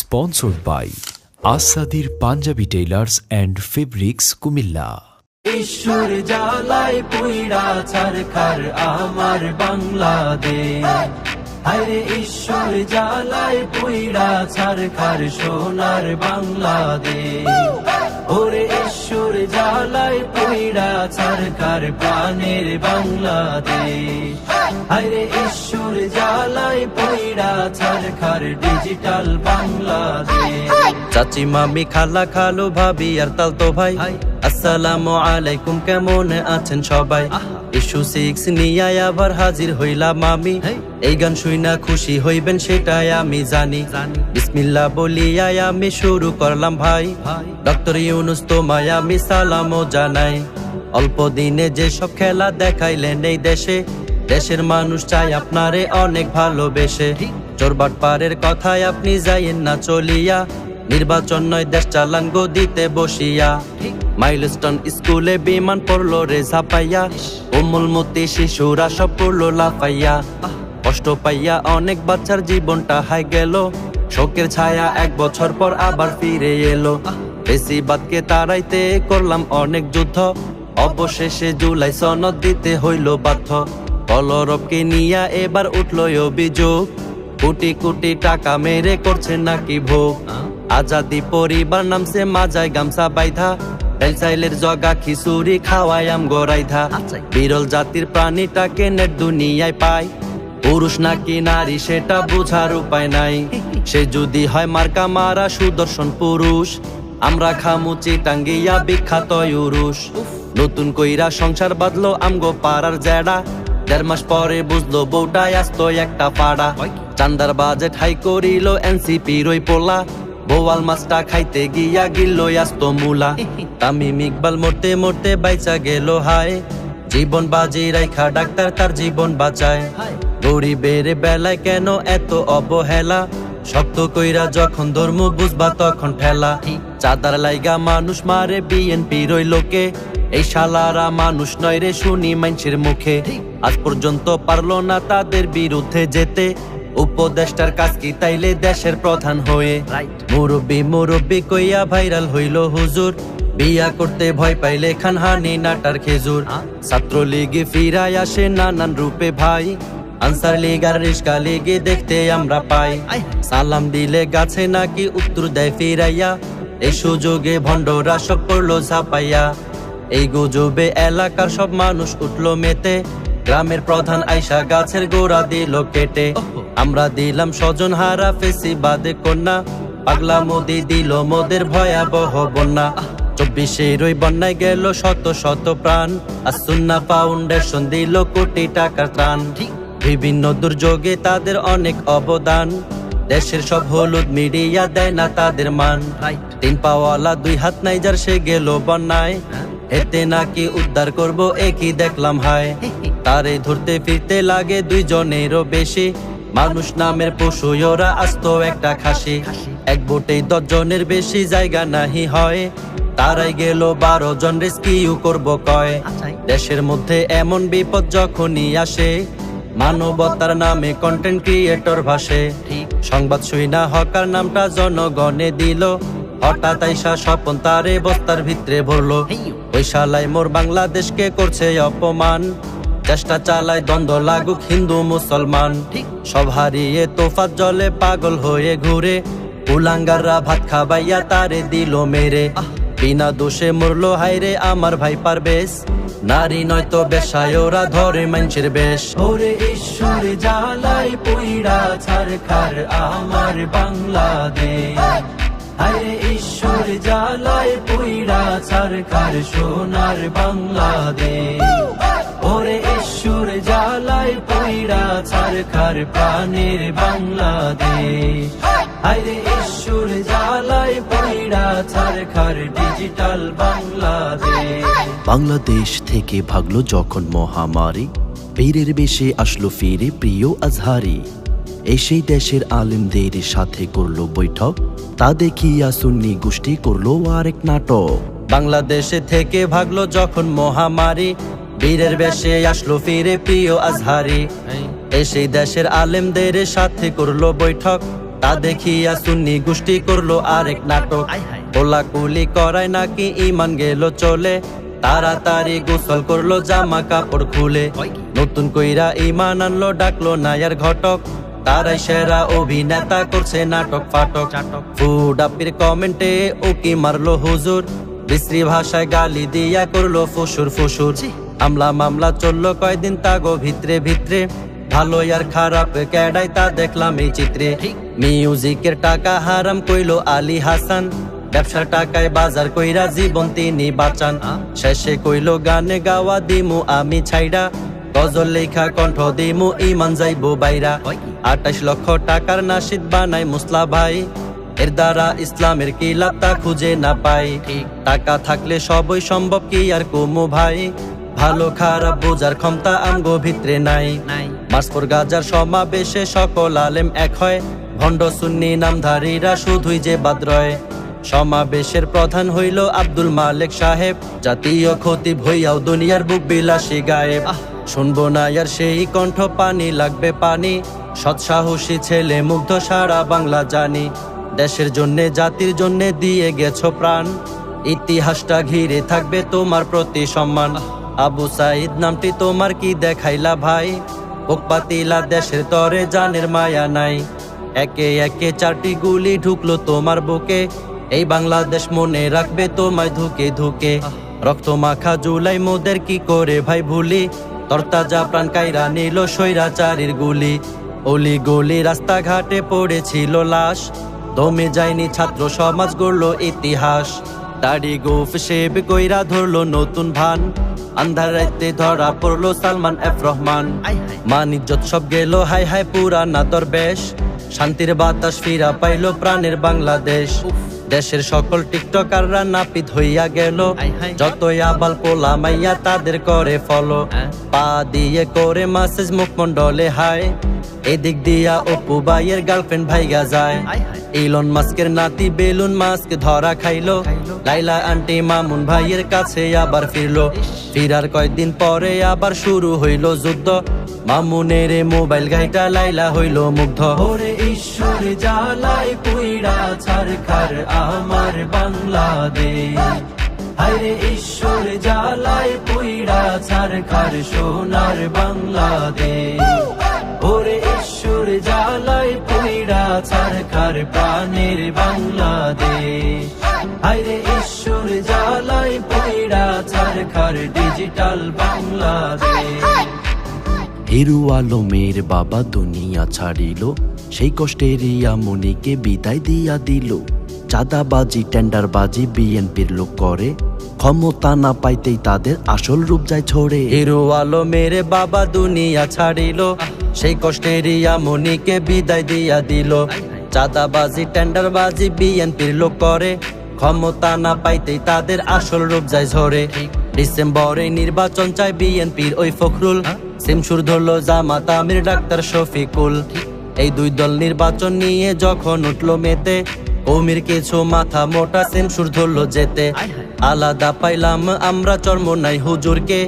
Sponsored by আসাদির Punjabi tailors and fabrics Comilla ঈশ্বর জালাই পুইড়া ছারখার আমার বাংলাদেশ। আরে ঈশ্বর জালাই পুইড়া ছারখার সোনার বাংলাদেশ। ওরে ঈশ্বর জালাই পুইরা সরকার প্রাণের বাংলাদেশ। আরে ঈশ্বর জালাই পুইরা সরকার ডিজিটাল বাংলাদেশ। চাচি মামি খালা খালো ভাবি আর তাল তো ভাই আসসালামু আলাইকুম কেমন আছেন সবাই? ইস্যু সিক্স নিয়ে আবার হাজির হইলাম আমি। এই গান খুশি হইবেন সেটাই আমি জানি। বিসমিল্লাহ বলিয়া আমি শুরু করলাম ভাই। ডক্টর ইউনুস তোমায় আমি সালামও জানাই। অল্প দিনে যেসব খেলা দেখাইলেন এই দেশে দেশের মানুষ চাই আপনারে অনেক ভালোবেসে। চোরবাট পারের কথায় আপনি যাইয়েন না চলিয়া নির্বাচন নয়, দেশ চালান দিতে বসিয়া। মাইলস্টোন স্কুলে বিমান পড়ল রে ঝাপাইয়া। উমুল মতি শিশুরা সব পড়ল লাফাইয়া। কষ্ট পাইয়া অনেক বাচ্চার জীবনটা হাই গেল। শোকের ছায়া এক বছর পর আবার ফিরে এলো। বেশিবাদকে তাড়াইতে করলাম অনেক যুদ্ধ। অবশেষে জুলাই সনদ দিতে হইল বাধ্য। কলরবকে নিয়া এবার উঠল অভিযোগ। কোটি কোটি টাকা মেরে করছে নাকি ভোগ। আজাদি পরিবার নামছে মাজায় গামছা বাইধা। বেলসাইলের জগা খিচুড়ি খাওয়ায়াম গড়াইধা। বিরল জাতির প্রাণীটাকে নেট দুনিয়ায় পায়। পুরুষ নাকি নারী সেটা বোঝার উপায় নাই। সে যদি হয় মার্কা মারা সুদর্শন পুরুষ। আমরা খামুচি টাঙ্গিয়া বিখ্যাত ইউরুষ নতুন কইরা সংসার বাঁধলো আমগো পাড়ার জেডা। দেড় মাস পরে বুঝলো বউটাই আসতো একটা পাড়া চান্দার বাজেট হাই করিল এনসিপি রই পোলা। বোয়াল মাছটা খাইতে গিয়া গিল্ল আসতো মুলা। তামিম ইকবাল মরতে মরতে বাইচা গেল হায়। জীবন বাজি রাইখা ডাক্তার তার জীবন বাঁচায়। গরিবের বেলায় কেন এত অবহেলা? শক্ত কইরা যখন ধর্ম বুঝবা তখন ঠেলা। চাঁদার লাইগা মানুষ মারে বিএনপি রই লোকে এই শালারা মানুষ নয় রে শুনি মানুষের মুখে। আজ পর্যন্ত পারল না তাদের বিরুদ্ধে যেতে। উপদেষ্টার কাজ কি তাইলে দেশের প্রধান হয়ে? মুরব্বী মুরব্বী কইয়া ভাইরাল হইল হুজুর। বিয়া করতে ভয় পাইলে খানহানি নাটার খেজুর। ছাত্র লীগে ফিরায় আসে নানান রূপে ভাই। আনসার লীগ আর রিস্কা লীগে দেখতে আমরা পাই। সালাম দিলে গাছে নাকি উত্তর দেয় ফিরাইয়া। এই সুযোগে ভণ্ডরা সব পড়ল ঝাপাইয়া। এই গুজবে এলাকার সব মানুষ উঠল মেতে। গ্রামের প্রধান আইসা গাছের গোড়া দিল কেটে। আমরা দিলাম স্বজন হারা ফেসি বাদে কন্যা। পাগলা মোদি দিল মোদের ভয়াবহ বন্যা। চব্বিশের ওই বন্যায় গেল শত শত প্রাণ। আর সুন্না ফাউন্ডেশন দিল কোটি টাকার ত্রাণ। বিভিন্ন দুর্যোগে তাদের অনেক অবদান। দেশের সব হলুদ মিডিয়া দেয় না তাদের মান। তিন পাওয়ালা দুই হাত নাই যার সে গেল বন্যায়। এতে নাকি উদ্ধার করব একই দেখলাম হায়। তারে ধরতে ফিরতে লাগে দুইজনেরও বেশি। মানুষ নামের পশু ওরা আসতো একটা খাসি। এক বোটেই দশ জনের বেশি জায়গা নাহি হয়। তারাই গেল বারো জন রেস্কিউ করব কয়। দেশের মধ্যে এমন বিপদ যখনই আসে মানবতার নামে কন্টেন্ট ক্রিয়েটর ভাসে। সংবাদ শুইনা হকার নামটা জনগণে দিল। হঠাৎ আইসা স্বপন তারে বস্তার ভিতরে ভরলো। ওই শালাই মোর বাংলাদেশকে করছে অপমান। চেষ্টা চালায় দ্বন্দ্ব লাগুক হিন্দু মুসলমান। সব হারিয়ে তোফাত জলে পাগল হয়ে ঘুরে। উলাঙ্গাররা ভাত খাবাইয়া তারে দিল মেরে। বিনা দোষে মরলো হাইরে আমার ভাই পারবেশ। নারী নয়তো বেশায় ওরা ধরে মানুষের বেশ। ওরে ঈশ্বর জালাই পুইরা ছারখার আমার বাংলাদেশ। হায়। ঈশ্বর জালাই পুইরা ছারখার সোনার বাংলাদেশ। ওরে ঈশ্বর ছারখার প্রাণের বাংলাদেশ। ঈশ্বর ছারখার ডিজিটাল বাংলাদেশ। বাংলাদেশ থেকে ভাগলো যখন মহামারী বীরের বেশে আসলো ফিরে প্রিয় আজহারি। এসেই দেশের আলেমদের সাথে করল বৈঠক তা দেখিয়া সুন্নি গোষ্ঠী করল আরেক নাটক। বাংলাদেশে থেকে ভাগলো যখন মহামারী বীরের বেশে আসলো ফিরে প্রিয় আজহারি। এসে দেশের আলেমদের সাথে করল বৈঠক। তা দেখিয়া সুন্নি গোষ্ঠী করল আরেক নাটক। কোলাকুলি করায় নাকি ইমান গেল চলে। তাড়াতাড়ি গোসল করল জামা কাপড় খুলে। নতুন কইরা ইমান আনলো ডাকলো নায়ার ঘটক। তারাই সেরা অভিনেতা করছে নাটক ফাটক। ফুড আপির কমেন্টে উকি মারলো হুজুর। বিশ্রী ভাষায় গালি দিয়া করল ফুসুর ফুসুর। আমলা মামলা চলল কয়দিন তাগো ভিতরে ভিতরে। ভালো আর খারাপ ক্যাডাই তা দেখলাম এই চিত্রে। মিউজিকের টাকা হারাম কইলো আলী হাসান। ব্যবসার টাকায় বাজার কইরা জীবন তিনি বাঁচান। শেষে কইলো গানে গাওয়া দিমু আমি ছাইডা। গজল লেখা কণ্ঠ দিমু ইমান যাইবো বাইরা? আঠাশ লক্ষ টাকার নাশিদ বানাই মুসলা ভাই। এর দ্বারা ইসলামের কি লাভ তা খুঁজে না পাই। টাকা থাকলে সবই সম্ভব কি আর কুমু ভাই? ভালো খারাপ বোঝার ক্ষমতা আমগো ভিতরে নাই। মাসপুর গাজার সমাবেশে সকল আলেম এক হয়। ভণ্ড সুন্নি নামধারীরা শুধুই যে বাদ রয়। সমাবেশের প্রধান হইল আব্দুল মালিক সাহেব। জাতীয় খতিব হইয়াও দুনিয়ার বুক বিলাসী গায়েব। শুনব না আর সেই কণ্ঠ পানি লাগবে পানি। সৎসাহসী ছেলে মুগ্ধ সারা বাংলা জানি। দেশের জন্যে জাতির জন্যে দিয়ে গেছো প্রাণ। ইতিহাসটা ঘিরে থাকবে তোমার প্রতি সম্মান। আবু সাইদ নামটি তোমার কি দেখাইলা ভাই? পাতিলা দেশের তরে জানের মায়া নাই। একে একে চারটি গুলি ঢুকলো তোমার বুকে। এই বাংলাদেশ মনে রাখবে তোমায় ধুকে ধুকে। রক্ত মাখা জুলাই মোদের কি করে ভাই ভুলি? তরতাজা প্রাণ কাইরা নিল স্বৈরাচারীর গুলি। অলি গলি রাস্তাঘাটে পড়েছিল লাশ। দমে যায়নি ছাত্র সমাজ গড়লো ইতিহাস। দাড়ি গোফ শেব কইরা ধরলো নতুন ভান। আন্ধার রাইতে ধরা পড়ল সালমান এফ রহমান। মান ইজ্জত সব গেল হাই হাই পুরা না দরবেশ শান্তির বাতাস ফিরা পাইলো প্রাণের বাংলাদেশ। দেশের সকল টিকটকাররা নাপিত হইয়া গেল। যতই আবাল পোলা মাইয়া তাদের করে ফলো। হ্যাঁ। পা দিয়ে করে মাসেজ মুখমন্ডলে হায়। এদিক দিয়া অপু ভাইয়ের গার্লফ্রেন্ড ভাইগা যায়। ইলন মাস্কের নাতি বেলুন মাস্ক ধরা খাইলো। লাইলা আন্টি মামুন ভাইয়ের কাছে আবার ফিরলো। ফিরার কয়েকদিন পরে আবার শুরু হইল যুদ্ধ। মামুনের মোবাইল গাইটা লাইলা হইল মুগ্ধ। ওরে ঈশ্বর জ্বালায় পুইড়া ছারখার আমার বাংলাদেশ। হায়রে ঈশ্বর জ্বালায় পুইড়া ছারখার সোনার বাংলাদেশ। ওরে ঈশ্বর জ্বালায় পুইড়া ছারখার প্রাণের বাংলাদেশ। হায়রে ঈশ্বর জ্বালায় পুইড়া ছারখার ডিজিটাল বাংলাদেশ। হিরু আলমের বাবা দুনিয়া ছাড়িল সেই কষ্টের মনিকে বিদায় দিয়া দিল। চাঁদাবাজি টেন্ডারবাজি বিএনপির লোক করে ক্ষমতা না পাইতেই তাদের আসল রূপ যায় ছড়ে। হিরো আলো মেরে বাবা দুনিয়া ছাড়িল সেই কষ্টের মনিকে বিদায় দিয়া দিল। চাঁদাবাজি, টেন্ডারবাজি, বিএনপির লোক করে। ক্ষমতা না পাইতেই তাদের আসল রূপ যায় ঝরে। ডিসেম্বরে নির্বাচন চায় বিএনপির ওই ফখরুল। সিমসুর ধরলো জামাত আমির, ডাক্তার শফিকুল। এই দুই দল নির্বাচন নিয়ে যখন উঠল মেতে, কৌমির কিছু মাথা মোটা সিমসুর ধরলো যেতে আলাদা পাইলাম আমরা চর্ম নাই হুজুরকে।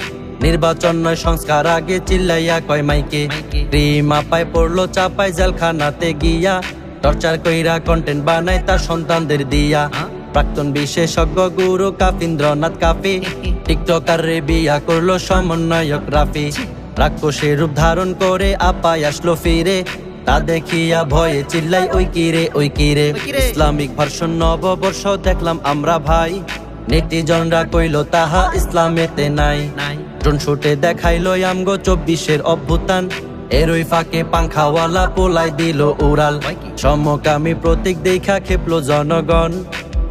নির্বাচন নয় সংস্কার আগে চিল্লাইয়া কয় মাইকে মাইকে। রিমা পায় পড়ল চাপাই জেলখানাতে গিয়া টর্চার কইরা কন্টেন্ট বানায় তার সন্তানদের দিয়া? প্রাক্তন বিশেষজ্ঞ গুরু কাফিন্দ্রনাথ কাফি টিকটকার রে বিয়া করল সমন্বয়ক রাফি রাক্ষসের রূপ ধারণ করে আপায় আসলো ফিরে তা দেখিয়া ভয়ে চিল্লাই ওই কিরে ওই কিরে। ইসলামিক ভার্সন নববর্ষ দেখলাম আমরা ভাই নেটিজনরা কইল তাহা ইসলামেতে নাই। ড্রোন শুটে দেখাইলো আমগো চব্বিশের অভ্যুত্থান। এরই ফাঁকে পাংখাওয়ালা পোলাই দিল উড়াল? সমকামী প্রতীক দেখা খেপলো জনগণ।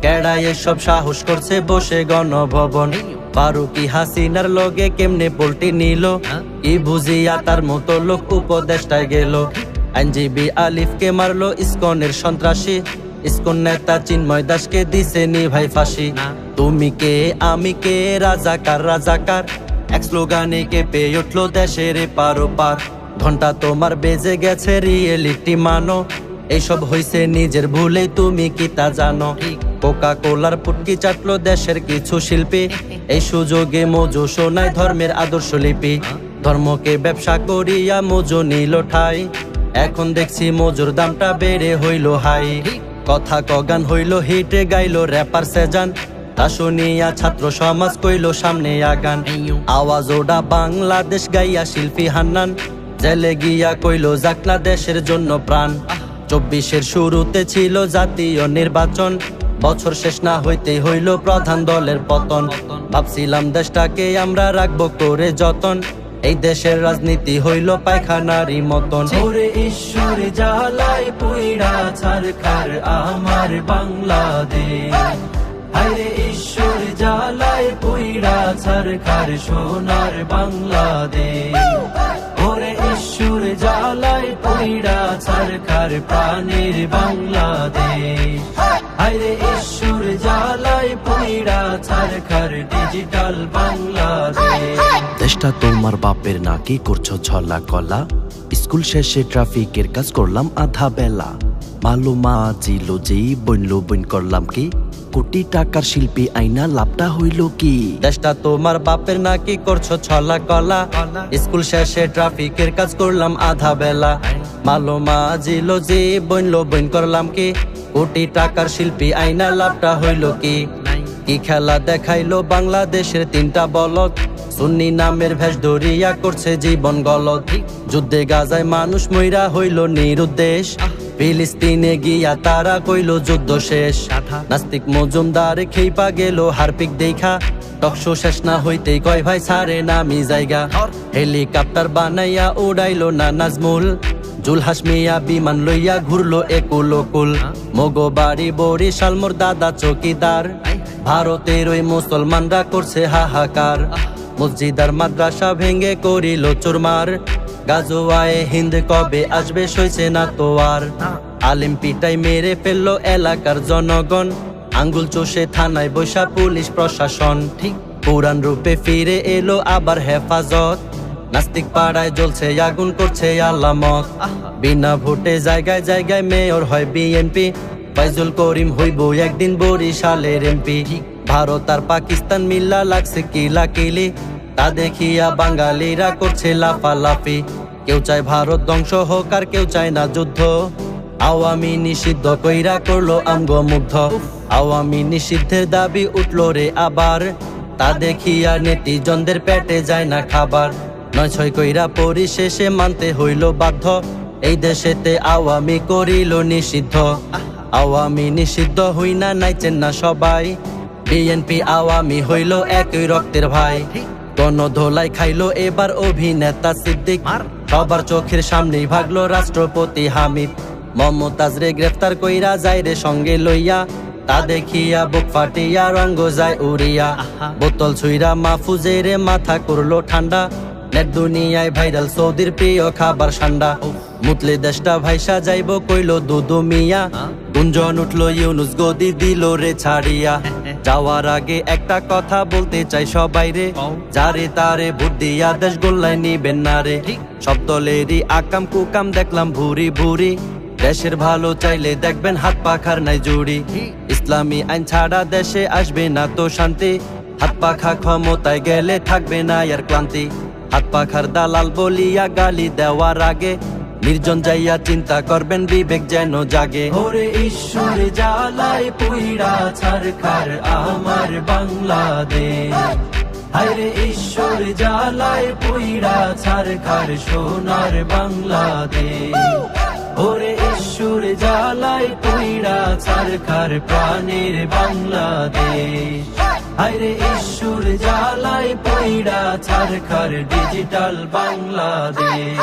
কেডাই এসব সাহস করছে বসে গণভবন। ফারুকি হাসিনার লগে কেমনে পোল্টি নিল? হ্যাঁ? কি বুঝিয়া তার মতো লোক উপদেষ্টায় গেল। আইনজীবী আলিফকে মারলো ইসকনের সন্ত্রাসী। ইসকন নেতা চিন্ময় দাসকে দিছে নি ভাই ফাঁসি তুমি কে আমি কে রাজাকার রাজাকার? এক স্লোগানে কে পেয়ে উঠল দেশের পারো পার ঘণ্টা তোমার বেজে গেছে রিয়েলিটি মানো। এইসব হইছে নিজের ভুলে তুমি কি তা জানো। কোকা কোলার পুটকি চাটলো দেশের কিছু শিল্পী। এই সুযোগে মজু শোনায় ধর্মের আদর্শ লিপি। ধর্মকে ব্যবসা করিয়া মজু নিল ঠাই। এখন দেখছি মজুর দামটা বেড়ে হইল হাই। কথা কগান হইল, হিটে গাইলো র্যাপার সেজান। তা শুনিয়া ছাত্র সমাজ কইল, সামনে আগান। আওয়াজ ওডা বাংলাদেশ গাইয়া শিল্পী হান্নান। জেলে গিয়া কইল জাকনা দেশের জন্য প্রাণ। চব্বিশের শুরুতে ছিল জাতীয় নির্বাচন। বছর শেষ না হইতে হইল প্রধান দলের পতন। ভাবছিলাম দেশটাকে আমরা রাখব করে যতন। এই দেশের রাজনীতি হইল পায়খানারি মতন। ওরে ঈশ্বর জালাই পুইড়া ছারখার আমার বাংলাদেশ। আরে ঈশ্বর জালাই পুইড়া ছারখার সোনার বাংলাদেশ। ওরে ঈশ্বর জালাই পুইড়া ছারখার প্রাণীর বাংলাদেশ। হায়রে ঈশ্বর জালাই পুইড়া ছারখার ডিজিটাল বাংলাদেশ। দেশটা তোমার বাপের নাকি করছ ছলা কলা? স্কুল শেষে ট্রাফিকের কাজ করলাম আধা বেলা। মালুমা জিল যেই বইনলো বইন করলাম কি? কোটি টাকার শিল্পী আইনা লাভটা হইল কি? দেশটা তোমার বাপের নাকি করছ ছলা কলা? স্কুল শেষে ট্রাফিকের কাজ করলাম আধা বেলা। মালুমা জিল যে বইনলো বইন করলাম কি? কোটি টাকার শিল্পী আইনা লাভটা হইল কি? কি খেলা দেখাইলো বাংলাদেশের তিনটা বলক সুন্নি নামের ভেষ ধরিয়া করছে জীবন গলত যুদ্ধে গাজায় মানুষ মইরা হইল নিরুদ্দেশ। ফিলিস্তিনে গিয়া তারা কইল যুদ্ধ শেষ। নাস্তিক মজুমদার খেইপা গেল হারপিক দেখা টকশো শেষ না হইতেই কয় ভাই সারে নামি জায়গা হেলিকপ্টার বানাইয়া উড়াইলো না নাজমুল। জুলহাস মিয়া বিমান লইয়া ঘুরলো একুল কুল মগো বাড়ি বড়ি শালমোর দাদা চৌকিদার। ভারতের ওই মুসলমানরা করছে হাহাকার। মসজিদার মাদ্রাসা ভেঙে করিল চুরমার। গাজোয়ায় হিন্দ কবে আসবে সইছে না তো আর? আলিম পিটাই মেরে ফেলল এলাকার জনগণ। আঙ্গুল চষে থানায় বৈশা পুলিশ প্রশাসন। ঠিক পুরান রূপে ফিরে এলো আবার হেফাজত। নাস্তিক পাড়ায় জ্বলছে, আগুন করছে আলামত বিনা ভোটে জায়গায় জায়গায় মেয়র হয় বিএনপি। ফাইজুল করিম হইব একদিন বরিশালের এমপি। ভারত আর পাকিস্তান মিল্লা লাগছে কিলা কিলি তা দেখিয়া বাঙালিরা করছে লাফালাফি। কেউ চায় ভারত ধ্বংস হোক আর কেউ চায় না যুদ্ধ। আওয়ামী নিষিদ্ধ কইরা করল আমগ মুগ্ধ। আওয়ামী নিষিদ্ধের দাবি উঠল রে আবার। তা দেখিয়া নেটিজনদের পেটে যায় না খাবার। নয় ছয় কইরা পরিশেষে মানতে হইল বাধ্য। এই দেশেতে আওয়ামী করিল নিষিদ্ধ। আওয়ামী নিষিদ্ধ হই না নাইচেন না সবাই। বিএনপি আওয়ামী হইল একই রক্তের ভাই। কোন ধোলাই খাইলো এবার অভিনেতা সিদ্দিক। সবার চোখের সামনে ভাগলো রাষ্ট্রপতি হামিদ। মমতাজ রে গ্রেফতার কইরা যায় রে সঙ্গে লইয়া। তা দেখিয়া বুক ফাটিয়া রঙ্গ যায় উড়িয়া। বোতল ছুইরা রে মাথা করল ঠান্ডা। নেট দুনিয়ায় ভাইরাল সৌদির প্রিয় খাবার সান্ডা। মুতলে দেশটা ভাইসা যাইব কইল দুদু মিয়া। গুঞ্জন উঠল ইউনুস, গদি দিল রে ছাড়িয়া। যাওয়ার আগে একটা কথা বলতে চাই সবাই রে। যারে তারে ভোট দিয়া দেশ গোল্লায় নিবেন না রে। সব দলেরই আকাম কুকাম দেখলাম ভুরি ভুরি। দেশের ভালো চাইলে দেখবেন হাত পাখার নাই জুড়ি। ইসলামী আইন ছাড়া দেশে আসবে না তো শান্তি। হাত পাখা ক্ষমতায় গেলে থাকবে না আর ক্লান্তি। হাত পাখার দালাল বলিয়া গালি দেওয়ার আগে। নির্জন যাইয়া চিন্তা করবেন, বিবেক যেন জাগে। ওরে ঈশ্বর জালাই পুইড়া ছারখার আমার বাংলাদেশ। হায়রে ঈশ্বর জালাই পুইড়া ছারখার সোনার বাংলাদেশ। ওরে ঈশ্বর জালাই পুইড়া ছারখার প্রাণের বাংলাদেশ। হায়রে ঈশ্বর জালাই পুইড়া ছারখার ডিজিটাল বাংলাদেশ।